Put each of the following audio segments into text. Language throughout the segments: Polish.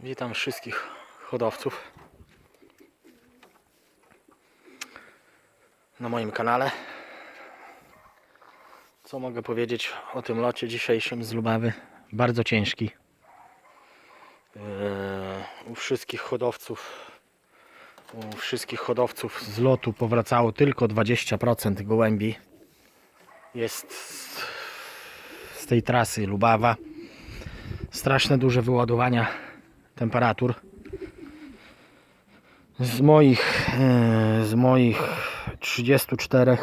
Witam wszystkich hodowców na moim kanale. Co mogę powiedzieć o tym locie dzisiejszym z Lubawy? Bardzo ciężki. Eee, u wszystkich hodowców u wszystkich hodowców z lotu powracało tylko 20% gołębi. Jest z tej trasy Lubawa. Straszne duże wyładowania temperatur. Z moich, e, z moich 34 e,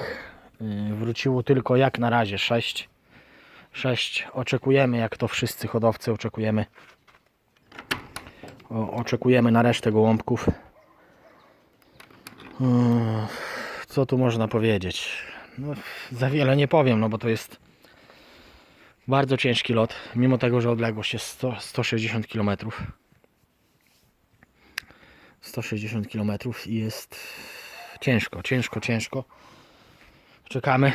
wróciło tylko jak na razie 6. 6. Oczekujemy, jak to wszyscy hodowcy oczekujemy. O, oczekujemy na resztę gołąbków. Mm, Co tu można powiedzieć? No, za wiele nie powiem, no bo to jest bardzo ciężki lot, mimo tego, że odległość jest 100, 160 km. 160 km i jest ciężko, ciężko, ciężko. Czekamy,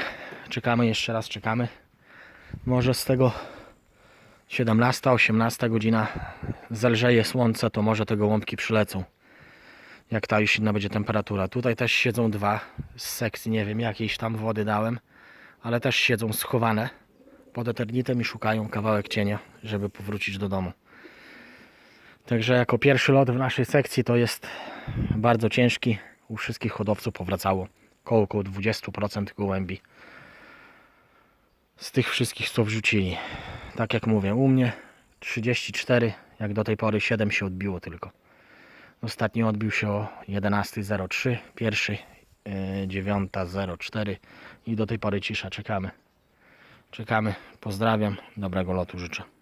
czekamy, jeszcze raz czekamy. Może z tego 17, 18 godzina zelżeje słońce, to może te gołąbki przylecą. Jak ta już inna będzie temperatura. Tutaj też siedzą dwa z sekcji, nie wiem jakiejś tam wody dałem, ale też siedzą schowane pod eternitem i szukają kawałek cienia, żeby powrócić do domu. Także jako pierwszy lot w naszej sekcji to jest bardzo ciężki. U wszystkich hodowców powracało koło około 20% gołębi. Z tych wszystkich co wrzucili. Tak jak mówię, u mnie 34, jak do tej pory 7 się odbiło tylko. Ostatni odbił się o 11.03, pierwszy yy, 9.04 i do tej pory cisza, czekamy. Czekamy, pozdrawiam, dobrego lotu życzę.